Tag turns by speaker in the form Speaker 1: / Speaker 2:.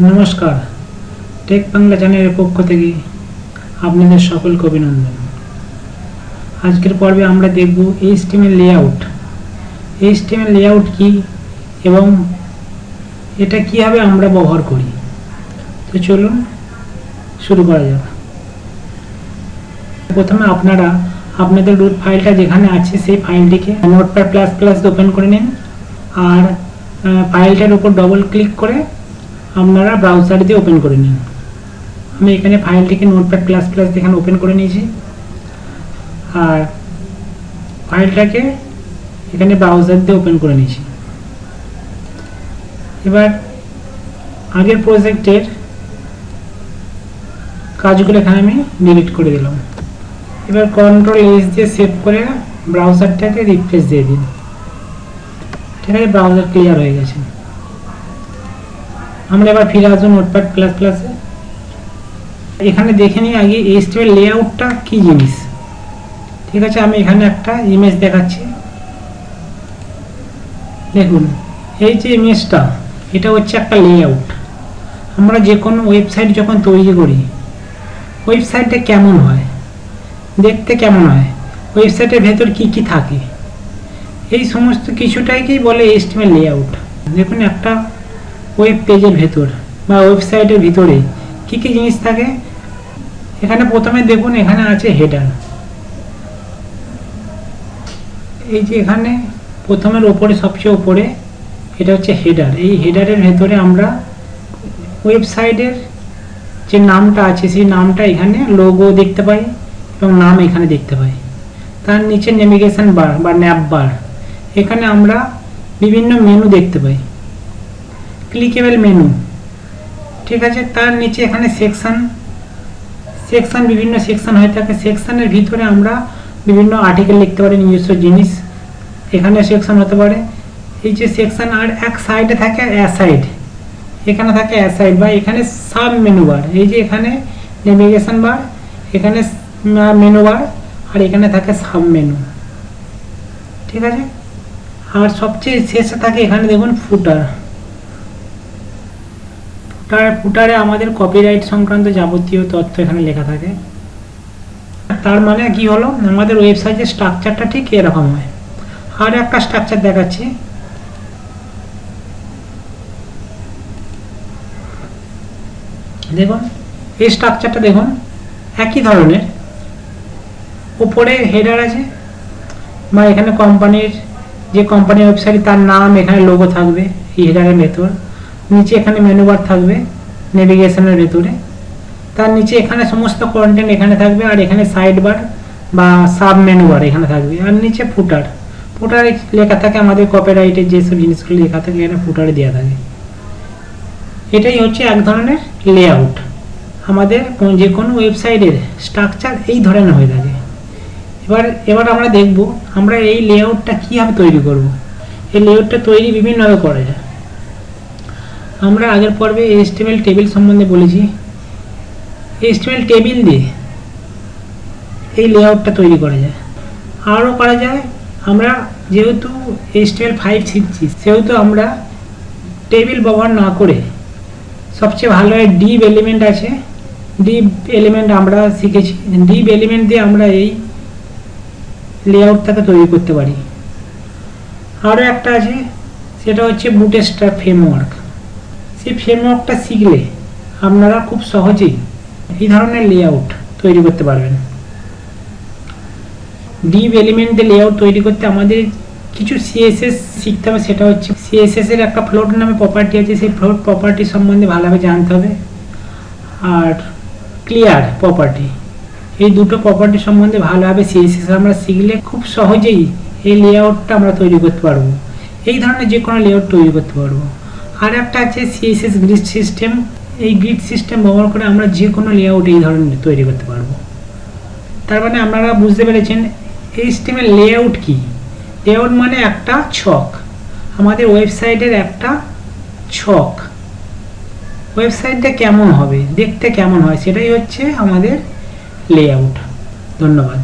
Speaker 1: নমস্কার। টেক বাংলা চ্যানেলের পক্ষ থেকে আপনাদের সকলকে অভিনন্দন। আজকের পর্বে আমরা দেখব এইচটিএমএল লেআউট এইচটিএমএল লেআউট কি এবং এটা কীভাবে আমরা ব্যবহার করি? তো চলুন শুরু করা যাক। প্রথমে আপনারা আপনাদের রুট ফাইলটা যেখানে আছে সেই ফাইলটিকে নোটপ্যাড প্লাস প্লাস ওপেন করে নিন। আর ফাইলটার উপর ডবল ক্লিক করে আপনারা ব্রাউজার দিয়ে ওপেন করে নিন। আমি এখানে ফাইলটিকে নোটপ্যাড প্লাস প্লাস এখানে ওপেন করে নিয়েছি। আর ফাইলটাকে এখানে ব্রাউজার দিয়ে ওপেন করে নিয়েছি। এবার আগের প্রজেক্টের কাজগুলো এখানে আমি ডিলিট করে দিলাম। এবার কন্ট্রোল এস দিয়ে সেভ করে ব্রাউজারটাকে রিফ্রেশ দিয়ে দিন। ঠিক আছে ব্রাউজার ক্লিয়ার হয়ে গেছে। আমরা এবার ফিরে আসব নোটপ্যাড প্লাস প্লাসে এখানে দেখে নিই আগে এইচটিএমএল লেআউটটা কী জিনিস। ঠিক আছে, আমি এখানে একটা ইমেজ দেখাচ্ছি। দেখুন, এই যে ইমেজটা এটা হচ্ছে একটা লেআউট আমরা যে কোনো ওয়েবসাইট যখন তৈরি করি ওয়েবসাইটটা কেমন হয়, দেখতে কেমন হয় ওয়েবসাইটের ভেতর কি কি থাকে, এই সমস্ত কিছুটাকেই বলে এইচটিএমএল লেআউট দেখুন, একটা ওয়েব পেজের ভেতর বা ওয়েবসাইটের ভিতরে কী কী জিনিস থাকে? এখানে প্রথমে দেখুন, এখানে আছে হেডার এই যে এখানে প্রথমের ওপরে, সবচেয়ে ওপরে এটা হচ্ছে হেডার এই হেডারের ভেতরে আমরা ওয়েবসাইটের যে নামটা আছে, সেই নামটা এখানে লোগো দেখতে পাই এবং নাম এখানে দেখতে পাই। তার নিচে নেভিগেশন বার বা ন্যাপ বার এখানে আমরা বিভিন্ন মেনু দেখতে পাই। ক্লিকেবল মেনু ঠিক আছে? তার নিচে এখানে সেকশন সেকশন বিভিন্ন সেকশন হয়ে থাকে। সেকশনের ভিতরে আমরা বিভিন্ন আর্টিকেল লিখতে পারি, নিজস্ব জিনিস। এখানে সেকশন হতে পারে। এই যে সেকশন আর এক সাইডে থাকে অ্যাসাইড এখানে থাকে অ্যাসাইড বা এখানে সাব মেনু বার এই যে এখানে নেভিগেশন বার এখানে মেনু বার আর এখানে থাকে সাব মেনু ঠিক আছে? আর সবচেয়ে শেষে থাকে এখানে দেখুন ফুটার ফুটার ফুটারে আমাদের কপিরাইট সংক্রান্ত যাবতীয় তথ্য এখানে লেখা থাকে। তার মানে কি হলো? আমাদের ওয়েবসাইটের স্ট্রাকচারটা ঠিক এরকম হয়। আর একটা স্ট্রাকচার দেখাচ্ছি। দেখুন, এই স্ট্রাকচারটা দেখুন, একই ধরনের। উপরে হেডার আছে, বা এখানে কোম্পানির যে কোম্পানির ওয়েবসাইট তার নাম, এখানে লোগো থাকবে, এই হেডারের ভেতর নিচে এখানে মেনু বার থাকবে নেভিগেশনের ভেতরে। তার নিচে এখানে সমস্ত কন্টেন্ট এখানে থাকবে আর এখানে সাইড বার বা সাব মেনু বার এখানে থাকবে। আর নিচে ফুটার ফুটারে লেখা থাকে আমাদের কপিরাইটের যেসব জিনিসগুলো লেখা থাকে, এখানে ফুটারে দেওয়া থাকে। এটাই হচ্ছে এক ধরনের লেআউট আমাদের যে কোনো ওয়েবসাইটের স্ট্রাকচার এই ধরনের হয়ে থাকে। এবার এবার আমরা দেখব আমরা এই লেআউটটা কীভাবে তৈরি করব। এই লেআউটটা তৈরি বিভিন্নভাবে করা। যায় আমরা আগের পর্বে এইচটিএমএল টেবিল সম্বন্ধে বলেছি। এইচটিএমএল টেবিল দিয়ে এই লেআউটটা তৈরি করা যায়। আরও করা যায়, আমরা যেহেতু এইচটিএমএল ফাইভ শিখছি, সেহেতু আমরা টেবিল ব্যবহার না করে সবচেয়ে ভালো ডিপ এলিমেন্ট আছে। ডিপ এলিমেন্ট আমরা শিখেছি। ডিপ এলিমেন্ট দিয়ে আমরা এই লেআউটটাকে তৈরি করতে পারি। আরও একটা আছে, সেটা হচ্ছে বুটেস্টার ফ্রেমওয়ার্ক। সেই ফ্রেমওয়ার্কটা শিখলে আপনারা খুব সহজেই এই ধরনের লেআউট তৈরি করতে পারবেন। ডিপ এলিমেন্ট লেআউট তৈরি করতে আমাদের কিছু সিএসএস শিখতে হবে, সেটা হচ্ছে সিএসএস এর একটা ফ্লোট নামে প্রপার্টি আছে, সেই ফ্লোট প্রপার্টি সম্বন্ধে ভালোভাবে জানতে হবে। আর ক্লিয়ার প্রপার্টি এই দুটো প্রপার্টি সম্বন্ধে ভালোভাবে সিএসএস আমরা শিখলে খুব সহজেই এই লেআউটটা আমরা তৈরি করতে পারব। এই ধরনের যে কোনো লেআউট তৈরি করতে পারব। আর একটা আছে সিএসএস গ্রিড সিস্টেম এই গ্রিড সিস্টেম ব্যবহার করে আমরা যে কোনো লেআউট এই ধরনের তৈরি করতে পারব। তার মানে আপনারা বুঝতে পেরেছেন, এই সিস্টেমের লেআউট কি? লেআউট মানে একটা ছক। আমাদের ওয়েবসাইটের একটা ছক। ওয়েবসাইটটা কেমন হবে? দেখতে কেমন হয়? সেটাই হচ্ছে আমাদের লেআউট ধন্যবাদ।